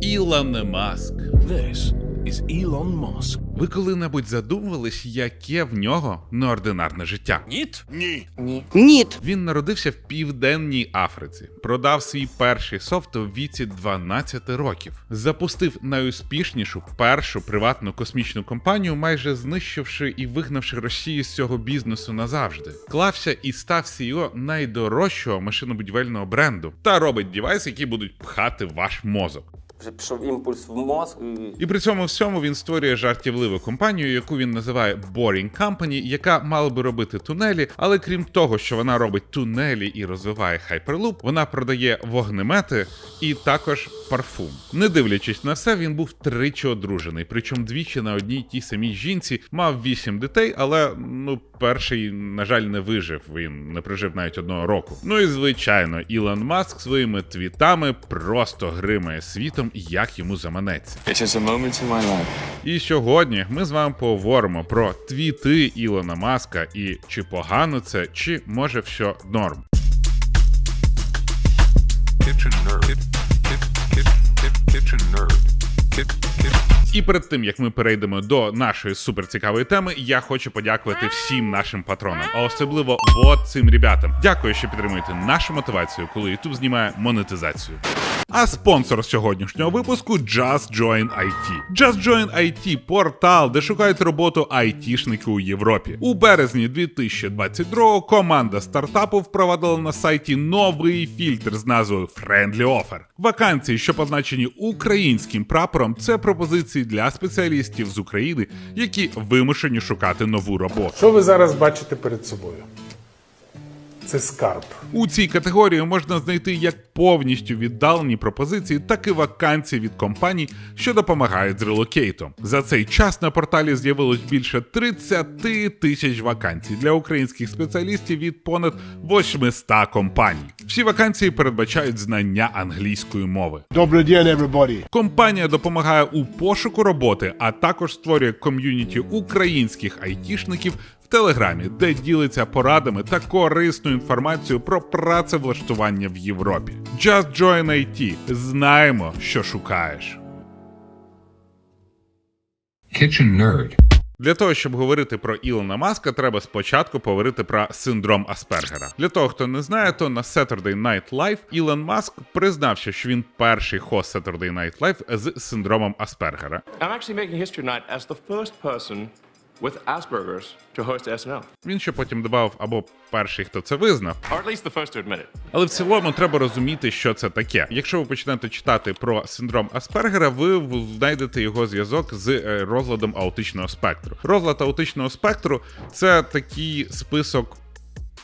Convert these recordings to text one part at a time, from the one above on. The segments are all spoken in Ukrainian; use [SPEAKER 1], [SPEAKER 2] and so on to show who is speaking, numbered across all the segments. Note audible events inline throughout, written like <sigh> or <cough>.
[SPEAKER 1] Ілон Маск.
[SPEAKER 2] This is Elon Musk.
[SPEAKER 1] Ви коли-небудь задумувались, яке в нього неординарне життя?
[SPEAKER 2] Ніт? Ні. Ні.
[SPEAKER 3] Ніт.
[SPEAKER 1] Він народився в південній Африці, продав свій перший софт у віці 12 років, запустив найуспішнішу першу приватну космічну компанію, майже знищивши і вигнавши Росію з цього бізнесу назавжди. Клався і став CEO найдорожчого машинобудівельного бренду та робить девайси, які будуть пхати ваш мозок.
[SPEAKER 3] Вже пішов імпульс в мозк. і-
[SPEAKER 1] при цьому всьому він створює жартівливу компанію, яку він називає Boring Company, яка мала би робити тунелі, але крім того, що вона робить тунелі і розвиває Hyperloop, вона продає вогнемети і також парфум. Не дивлячись на все, він був тричі одружений, причому двічі на одній тій самій жінці мав вісім дітей, але ну перший, на жаль, не вижив. Він не прожив навіть одного року. Ну і звичайно, Ілон Маск своїми твітами просто гримає світом, як йому заманеться. І сьогодні ми з вами поговоримо про твіти Ілона Маска і чи погано це, чи може все норм. І перед тим як ми перейдемо до нашої суперцікавої теми, я хочу подякувати всім нашим патронам, а особливо вот цим ребятам. Дякую, що підтримуєте нашу мотивацію, коли YouTube знімає монетизацію. А спонсор сьогоднішнього випуску Just Join IT. Just Join IT – портал, де шукають роботу айтішники у Європі. У березні 2022-го команда стартапу впровадила на сайті новий фільтр з назвою Friendly Offer. Вакансії, що позначені українським прапором, це пропозиції для спеціалістів з України, які вимушені шукати нову роботу.
[SPEAKER 4] Що ви зараз бачите перед собою? Це скарб.
[SPEAKER 1] У цій категорії можна знайти як повністю віддалені пропозиції, так і вакансії від компаній, що допомагають з релокейтом. За цей час на порталі з'явилось більше 30 тисяч вакансій для українських спеціалістів від понад 800 компаній. Всі вакансії передбачають знання англійської мови.
[SPEAKER 5] Добрый день, everybody.
[SPEAKER 1] Компанія допомагає у пошуку роботи, а також створює ком'юніті українських айтішників Телеграмі, де ділиться порадами та корисною інформацією про працевлаштування в Європі. Just Join IT. Знаємо, що шукаєш.
[SPEAKER 6] Kitchen nerd.
[SPEAKER 1] Для того, щоб говорити про Ілона Маска, треба спочатку поговорити про синдром Аспергера. Для того, хто не знає, то на Saturday Night Live Ілон Маск признався, що він перший хост Saturday Night Live з синдромом Аспергера.
[SPEAKER 7] I'm actually making history tonight as the first person with Asperger's to host SNL,
[SPEAKER 1] Він ще потім додав або перший, хто це визнав.
[SPEAKER 7] or at least the first to admit it.
[SPEAKER 1] Але в цілому треба розуміти, що це таке. Якщо ви почнете читати про синдром Аспергера, ви знайдете його зв'язок з е, розладом аутичного спектру. Розлад аутичного спектру це такий список.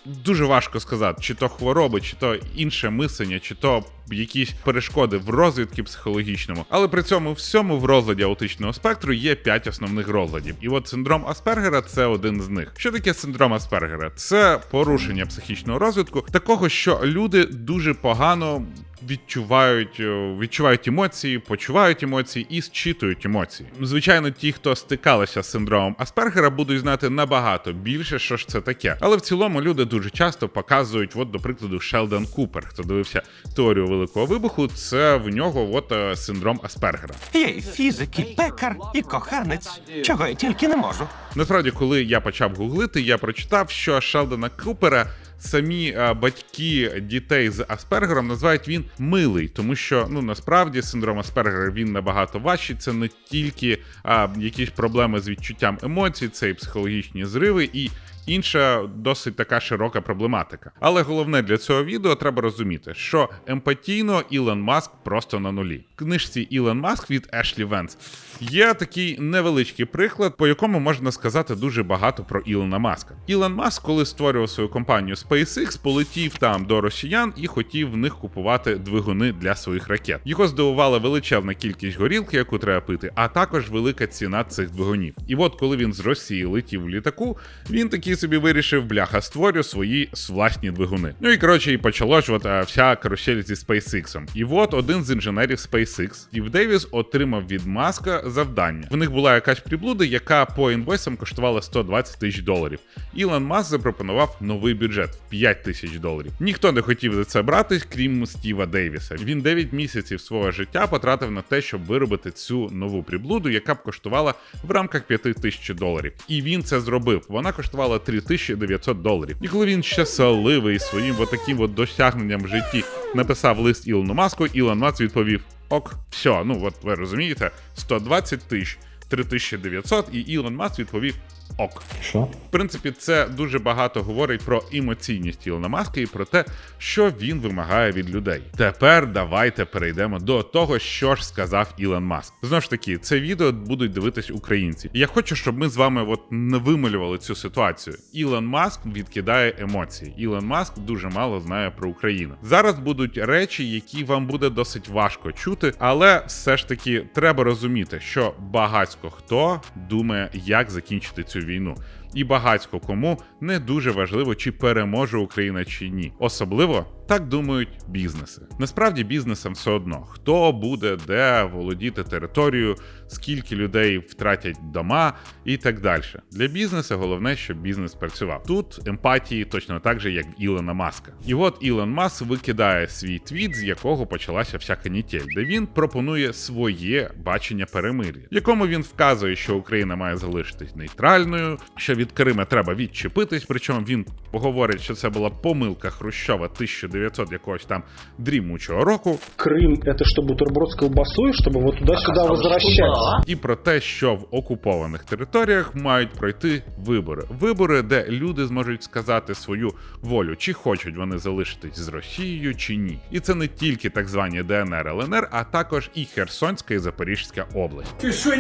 [SPEAKER 1] Дуже важко сказати, чи то хвороби, чи то інше мислення, чи то якісь перешкоди в розвідки психологічному. Але при цьому всьому в розладі аутичного спектру є п'ять основних розладів. І от синдром Аспергера це один з них. Що таке синдром Аспергера? Це порушення психічного розвитку, такого, що люди дуже погано відчувають, е, відчувають емоції, почувають емоції і зчитують емоції. Звичайно, ті, хто стикалися з синдромом Аспергера, будуть знати набагато більше, що ж це таке. Але в цілому люди дуже часто показують, от, до прикладу, Шелдон Купер, хто дивився теорію великого вибуху, це в нього от е, синдром Аспергера.
[SPEAKER 8] Я і фізик, і пекар, і коханець. Чого я тільки не можу.
[SPEAKER 1] Насправді, коли я почав гуглити, я прочитав, що Шелдона Купера самі е, батьки дітей з Аспергером називають він милий, тому що ну насправді синдром Аспергера він набагато важчий. Це не тільки а, якісь проблеми з відчуттям емоцій, це і психологічні зриви і. Інша досить така широка проблематика. Але головне для цього відео треба розуміти, що емпатійно Ілон Маск просто на нулі. В книжці Ілон Маск від Ешлі Венс є такий невеличкий приклад, по якому можна сказати дуже багато про Ілона Маска. Ілон Маск, коли створював свою компанію SpaceX, полетів там до росіян і хотів в них купувати двигуни для своїх ракет. Його здивувала величезна кількість горілки, яку треба пити, а також велика ціна цих двигунів. І от коли він з Росії летів в літаку, він таки який собі вирішив, бляха, створю свої власні двигуни. Ну і коротше, і почалось от е, вся карусель зі SpaceX. І от один з інженерів SpaceX, Стів Девіс, отримав від Маска завдання. В них була якась приблуда, яка по інвойсам коштувала 120 тисяч доларів. Ілон Маск запропонував новий бюджет в 5 тисяч доларів. Ніхто не хотів за це братись, крім Стіва Дейвіса. Він 9 місяців свого життя потратив на те, щоб виробити цю нову приблуду, яка б коштувала в рамках 5 тисяч доларів. І він це зробив. Вона коштувала 3900 доларів. І коли він щасливий своїм отаким от досягненням в житті написав лист Ілону Маску, Ілон Маск відповів: Ок, все, ну от ви розумієте, 120 тисяч, 3900, і Ілон Маск відповів. Ок,
[SPEAKER 4] Що?
[SPEAKER 1] в принципі, це дуже багато говорить про емоційність Ілона Маска і про те, що він вимагає від людей. Тепер давайте перейдемо до того, що ж сказав Ілон Маск. Знову ж таки, це відео будуть дивитись українці. І я хочу, щоб ми з вами от не вималювали цю ситуацію. Ілон Маск відкидає емоції. Ілон Маск дуже мало знає про Україну. Зараз будуть речі, які вам буде досить важко чути, але все ж таки треба розуміти, що багатько хто думає, як закінчити цю війну. І багатько кому не дуже важливо, чи переможе Україна чи ні. Особливо так думають бізнеси. Насправді бізнесам все одно, хто буде де володіти територією, скільки людей втратять дома і так далі. Для бізнесу головне, щоб бізнес працював. Тут емпатії точно так же, як Ілона Маска. І от Ілон Маск викидає свій твіт, з якого почалася вся канітель, де він пропонує своє бачення перемир'я, якому він вказує, що Україна має залишитись нейтральною, що від Крима треба відчепитись. Причому він говорить, що це була помилка Хрущова 1900 якогось там дрімучого року.
[SPEAKER 9] Крым это что, бутерброд с колбасой, чтобы вот туда-сюда возвращаться?
[SPEAKER 1] і про те, що в окупованих територіях мають пройти вибори. Вибори, де люди зможуть сказати свою волю, чи хочуть вони залишитись з Росією, чи ні. І це не тільки так звані ДНР, ЛНР, а також і Херсонська і Запорізька область. Ти що,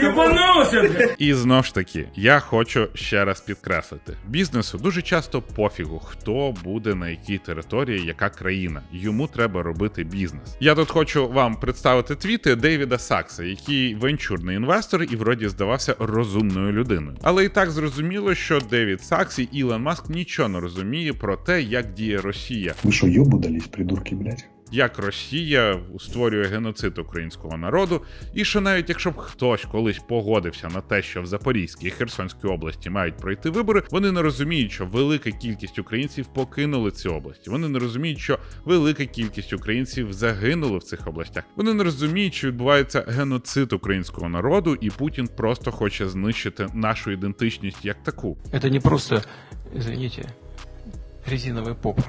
[SPEAKER 1] І знов ж таки, я хочу ще раз підкреслити: бізнесу дуже часто пофігу, хто буде на якій території, яка країна. Йому треба робити бізнес. Я тут хочу вам представити твіти Дейвіда Сакса, який венчурний інвестор і вроді здавався розумною людиною. Але і так зрозуміло, що Девід Сакс і Ілон Маск нічого не розуміє про те, як діє Росія,
[SPEAKER 4] Ви що, йобудались, придурки, блядь?
[SPEAKER 1] Як Росія створює геноцид українського народу, і що навіть якщо б хтось колись погодився на те, що в Запорізькій і Херсонській області мають пройти вибори, вони не розуміють, що велика кількість українців покинули ці області. Вони не розуміють, що велика кількість українців загинули в цих областях. Вони не розуміють, що відбувається геноцид українського народу, і Путін просто хоче знищити нашу ідентичність як таку.
[SPEAKER 5] Это не просто, извините, резиновый попа.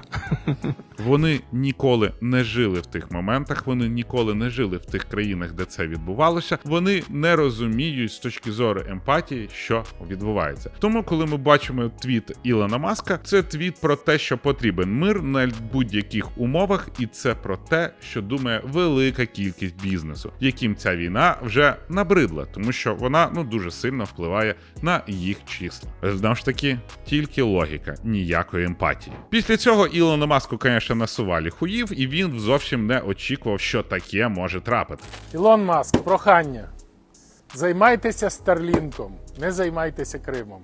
[SPEAKER 5] <laughs>
[SPEAKER 1] Вони ніколи не жили в тих моментах, вони ніколи не жили в тих країнах, де це відбувалося. Вони не розуміють з точки зору емпатії, що відбувається. Тому, коли ми бачимо твіт Ілона Маска, це твіт про те, що потрібен мир на будь-яких умовах, і це про те, що думає велика кількість бізнесу, яким ця війна вже набридла, тому що вона ну дуже сильно впливає на їх числа. Знову ж таки, тільки логіка, ніякої емпатії. Після цього Ілону Маску, звісно, насували хуїв, і він зовсім не очікував, що таке може трапити.
[SPEAKER 10] Ілон Маск, прохання. Займайтеся Старлінком, не займайтеся Кримом.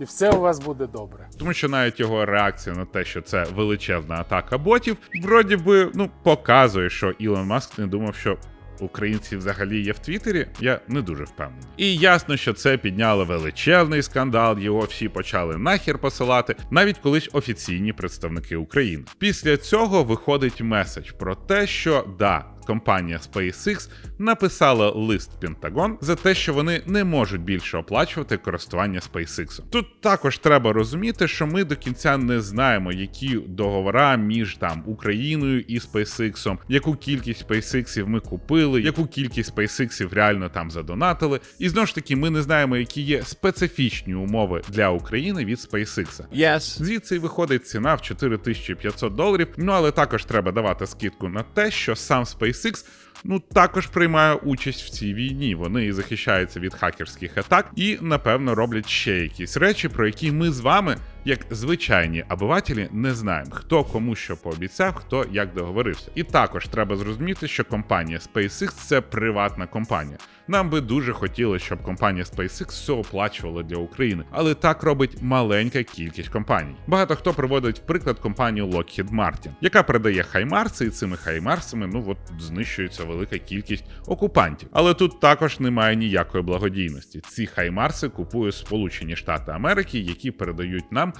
[SPEAKER 10] І все у вас буде добре.
[SPEAKER 1] Тому що навіть його реакція на те, що це величезна атака ботів, вроді би ну показує, що Ілон Маск не думав, що. Українці взагалі є в Твіттері, я не дуже впевнений. І ясно, що це підняло величезний скандал, його всі почали нахер посилати, навіть колись офіційні представники України. Після цього виходить меседж про те, що да, компанія SpaceX написала лист в Пентагон за те, що вони не можуть більше оплачувати користування SpaceX. Тут також треба розуміти, що ми до кінця не знаємо, які договора між там Україною і SpaceX, яку кількість SpaceX ми купили, яку кількість SpaceX реально там задонатили. І знову ж таки, ми не знаємо, які є специфічні умови для України від SpaceX.
[SPEAKER 7] Yes.
[SPEAKER 1] Звідси виходить ціна в 4500 доларів. Ну але також треба давати скидку на те, що сам SpaceX 6 ну також приймає участь в цій війні. Вони захищаються від хакерських атак, і напевно роблять ще якісь речі, про які ми з вами, як звичайні обивателі, не знаємо, хто кому що пообіцяв, хто як договорився. І також треба зрозуміти, що компанія SpaceX це приватна компанія. Нам би дуже хотілося, щоб компанія SpaceX все оплачувала для України, але так робить маленька кількість компаній. Багато хто приводить в приклад компанію Lockheed Martin, яка передає хаймарси, і цими хаймарсами ну от знищується велика кількість окупантів. Але тут також немає ніякої благодійності. Ці хаймарси купує Сполучені Штати Америки, які передають нам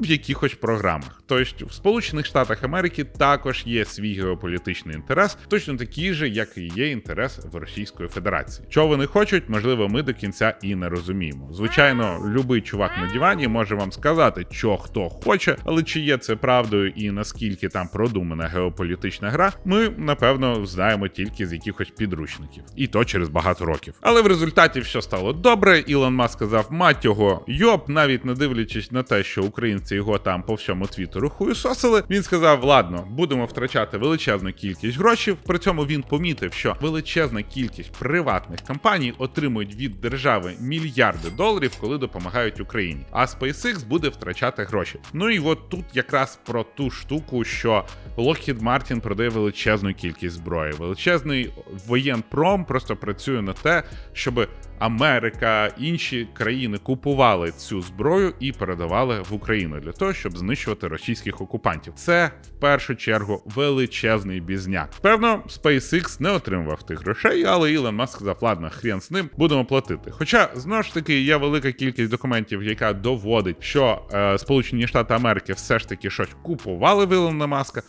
[SPEAKER 1] в якихось програмах. Тобто в Сполучених Штатах Америки також є свій геополітичний інтерес, точно такий же, як і є інтерес в Російської Федерації. Що вони хочуть, можливо, ми до кінця і не розуміємо. Звичайно, любий чувак на дивані може вам сказати, що хто хоче, але чи є це правдою і наскільки там продумана геополітична гра, ми напевно знаємо тільки з якихось підручників, і то через багато років. Але в результаті все стало добре. Ілон Маск сказав, мать його, йоп, навіть не дивлячись на те, що українці його там по всьому твіттеру хуєсосили, він сказав: ладно, будемо втрачати величезну кількість грошей. При цьому він помітив, що величезна кількість приватних компаній отримують від держави мільярди доларів, коли допомагають Україні. А SpaceX буде втрачати гроші. Ну і от тут якраз про ту штуку, що Lockheed Martin продає величезну кількість зброї. Величезний воєнпром просто працює на те, щоб Америка, інші країни купували цю зброю і передавали в Україну для того, щоб знищувати російських окупантів. Це в першу чергу величезний бізняк. Певно, SpaceX не отримував тих грошей, але Ілон Маск ладно, хрен з ним, будемо платити. Хоча знову ж таки є велика кількість документів, яка доводить, що е, Сполучені Штати Америки все ж таки щось купували в Ілона Маска.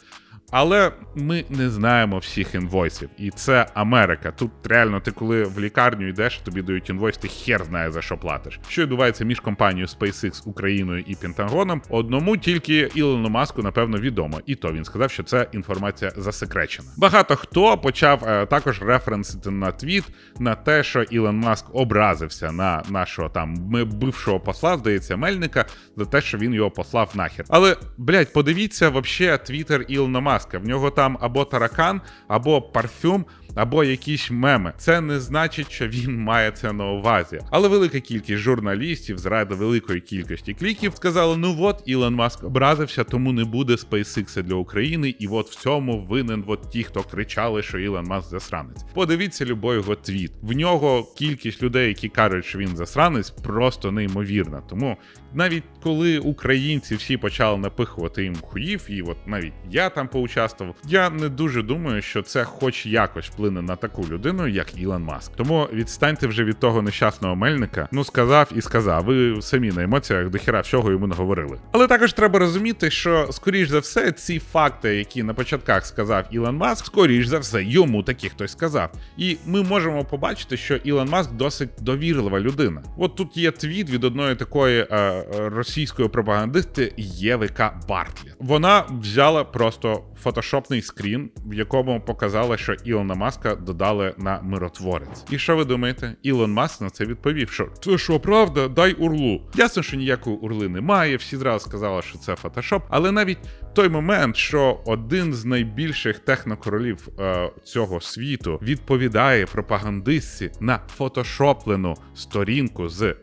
[SPEAKER 1] Але ми не знаємо всіх інвойсів, і це Америка. Тут реально ти коли в лікарню йдеш, тобі дають інвойс, ти хер знає за що платиш. Що відбувається між компанією SpaceX Україною і Пентагоном? Одному тільки Ілону Маску напевно відомо, і то він сказав, що це інформація засекречена. Багато хто почав е, також референсити на твіт на те, що Ілон Маск образився на нашого там бившого посла, здається, Мельника, за те, що він його послав нахер. Але блядь, подивіться вообще твіттер Ілона Маска. В нього там або таракан, або парфюм. Або якісь меми. Це не значить, що він має це на увазі. Але велика кількість журналістів заради великої кількості кліків сказали: ну от Ілон Маск образився, тому не буде SpaceX для України, і от в цьому винен от ті, хто кричали, що Ілон Маск засранець. Подивіться любой його твіт. В нього кількість людей, які кажуть, що він засранець, просто неймовірна. Тому навіть коли українці всі почали напихувати їм хуїв, і от навіть я там поучаствував, я не дуже думаю, що це хоч якось вплине на таку людину, як Ілон Маск. Тому відстаньте вже від того нещасного мельника. Ну сказав і сказав. Ви самі на емоціях до хіра всього йому наговорили. Але також треба розуміти, що скоріш за все, ці факти, які на початках сказав Ілон Маск, скоріш за все, йому таки хтось сказав. І ми можемо побачити, що Ілон Маск досить довірлива людина. От тут є твіт від одної такої е, російської пропагандисти Євика Бартлі. Вона взяла просто фотошопний скрін, в якому показала, що Ілона Маска додали на миротворець. І що ви думаєте? Ілон Маск на це відповів, що це що, правда? Дай урлу. Ясно, що ніякої урли немає. Всі зразу сказали, що це фотошоп. Але навіть той момент, що один з найбільших технокоролів е, цього світу відповідає пропагандистці на фотошоплену сторінку з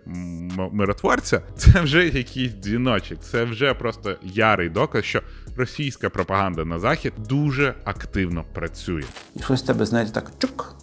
[SPEAKER 1] миротворця, <laughs> це вже якийсь дзвіночок. Це вже просто ярий доказ, що російська пропаганда на захід дуже активно працює.
[SPEAKER 11] Щось тебе, знаєте, так чук,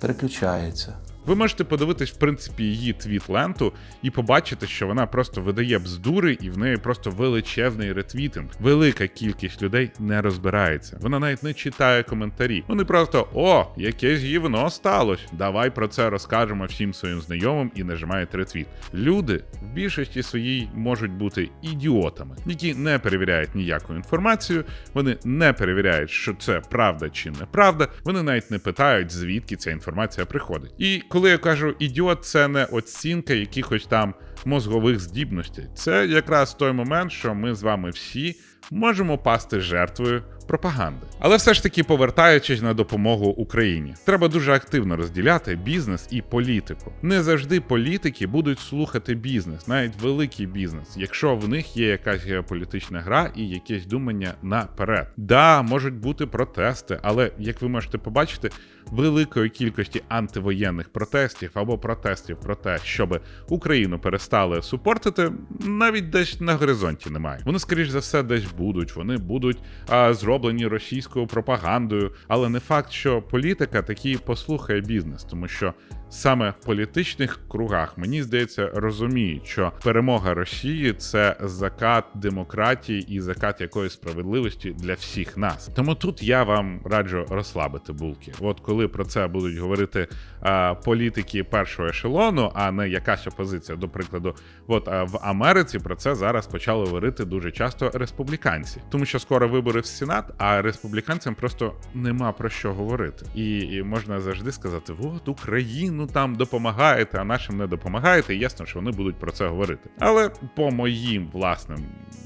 [SPEAKER 11] переключається.
[SPEAKER 1] Ви можете подивитись, в принципі, її твіт-ленту і побачити, що вона просто видає бздури, і в неї просто величезний ретвітинг. Велика кількість людей не розбирається. Вона навіть не читає коментарі. Вони просто о, якесь гівно сталося. Давай про це розкажемо всім своїм знайомим і нажимають ретвіт. Люди в більшості своїй можуть бути ідіотами, які не перевіряють ніяку інформацію. Вони не перевіряють, що це правда чи неправда. Вони навіть не питають, звідки ця інформація приходить. І коли я кажу ідіот, це не оцінка якихось там мозгових здібностей. Це якраз той момент, що ми з вами всі можемо пасти жертвою пропаганди. Але все ж таки, повертаючись на допомогу Україні, треба дуже активно розділяти бізнес і політику. Не завжди політики будуть слухати бізнес, навіть великий бізнес, якщо в них є якась геополітична гра і якесь думання наперед. Да, можуть бути протести, але як ви можете побачити, великої кількості антивоєнних протестів або протестів про те, щоб Україну перестали супортити, навіть десь на горизонті немає. Вони, скоріш за все, десь будуть. Вони будуть а, зроблені російською пропагандою, але не факт, що політика такі послухає бізнес, тому що саме в політичних кругах мені здається розуміють, що перемога Росії це закат демократії і закат якоїсь справедливості для всіх нас. Тому тут я вам раджу розслабити булки. От коли про це будуть говорити а, політики першого ешелону, а не якась опозиція. До прикладу, от а, в Америці про це зараз почали говорити дуже часто республіканці, тому що скоро вибори в Сенат, а республіканцям просто нема про що говорити. І, і можна завжди сказати: от Україну там допомагаєте, а нашим не допомагаєте. І ясно, що вони будуть про це говорити. Але по моїм власним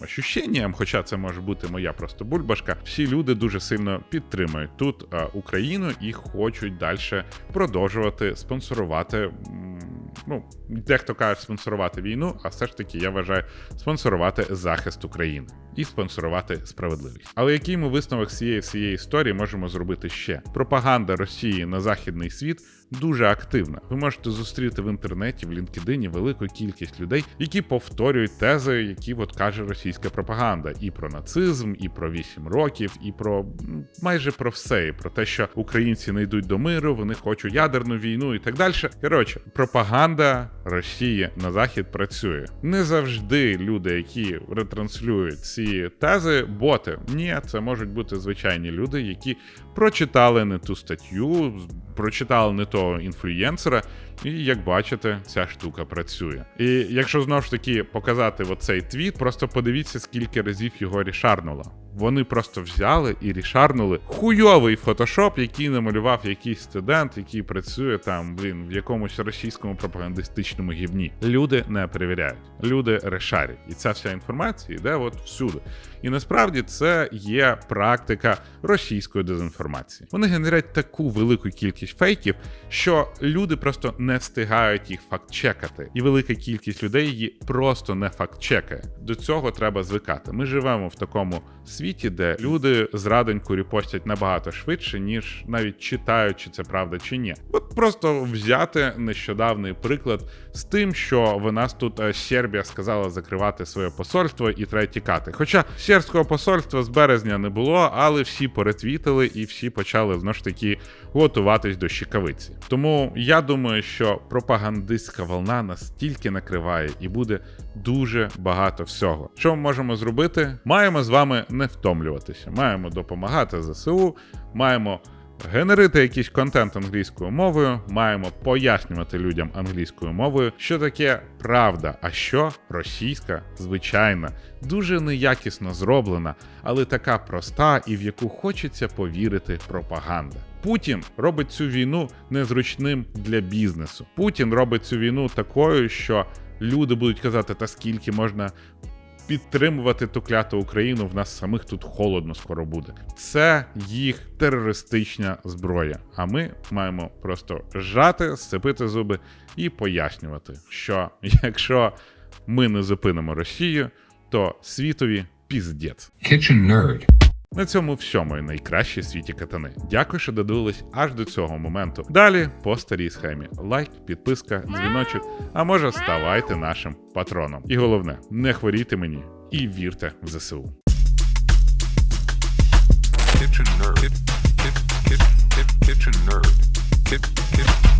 [SPEAKER 1] ощущенням, хоча це може бути моя просто бульбашка, всі люди дуже сильно підтримують тут а, Україну і хочуть далі продовжувати спонсорувати. Ну, дехто каже спонсорувати війну, а все ж таки я вважаю спонсорувати захист України і спонсорувати справедливість. Але який ми висновок з цієї всієї історії можемо зробити ще? Пропаганда Росії на західний світ дуже активна. Ви можете зустріти в інтернеті, в LinkedIn велику кількість людей, які повторюють тези, які от каже російська пропаганда, і про нацизм, і про 8 років, і про майже про все, і про те, що українці не йдуть до миру, вони хочуть ядерну війну і так далі. Коротше, пропаганда Росії на захід працює. Не завжди люди, які ретранслюють ці тези, боти. Ні, це можуть бути звичайні люди, які прочитали не ту статтю, прочитали не того інфлюєнсера, і як бачите, ця штука працює. І якщо знову ж таки показати оцей твіт, просто подивіться, скільки разів його рішарнуло. Вони просто взяли і рішарнули хуйовий фотошоп, який намалював якийсь студент, який працює там, блін, в якомусь російському пропагандистичному гівні. Люди не перевіряють, люди решарять. І ця вся інформація йде от всюди. І насправді це є практика російської дезінформації. Вони генерять таку велику кількість фейків, що люди просто не встигають їх факт-чекати, і велика кількість людей її просто не факт-чекає. До цього треба звикати. Ми живемо в такому світі, де люди зрадоньку репостять набагато швидше, ніж навіть читають, чи це правда чи ні. От просто взяти нещодавний приклад з тим, що в нас тут е, Сербія сказала закривати своє посольство і треба тікати. Хоча сербського посольства з березня не було, але всі перетвітили і всі почали знову ж таки готуватись до щикавиці. Тому я думаю, що пропагандистська волна настільки накриває і буде дуже багато всього. Що ми можемо зробити? Маємо з вами не втомлюватися, маємо допомагати ЗСУ, маємо. Генерити якийсь контент англійською мовою, маємо пояснювати людям англійською мовою, що таке правда, а що російська, звичайна, дуже неякісно зроблена, але така проста і в яку хочеться повірити пропаганда. Путін робить цю війну незручним для бізнесу. Путін робить цю війну такою, що люди будуть казати, та скільки можна підтримувати ту кляту Україну, в нас самих тут холодно скоро буде. Це їх терористична зброя. А ми маємо просто жати, сцепити зуби і пояснювати, що якщо ми не зупинимо Росію, то світові піздець.
[SPEAKER 6] Kitchen nerd.
[SPEAKER 1] На цьому всьому мої найкращі світі катани. Дякую, що додивились аж до цього моменту. Далі по старій схемі: лайк, підписка, дзвіночок, а може ставайте нашим патроном. І головне, не хворійте мені і вірте в ЗСУ. Kitchen nerd.
[SPEAKER 6] Kitchen nerd.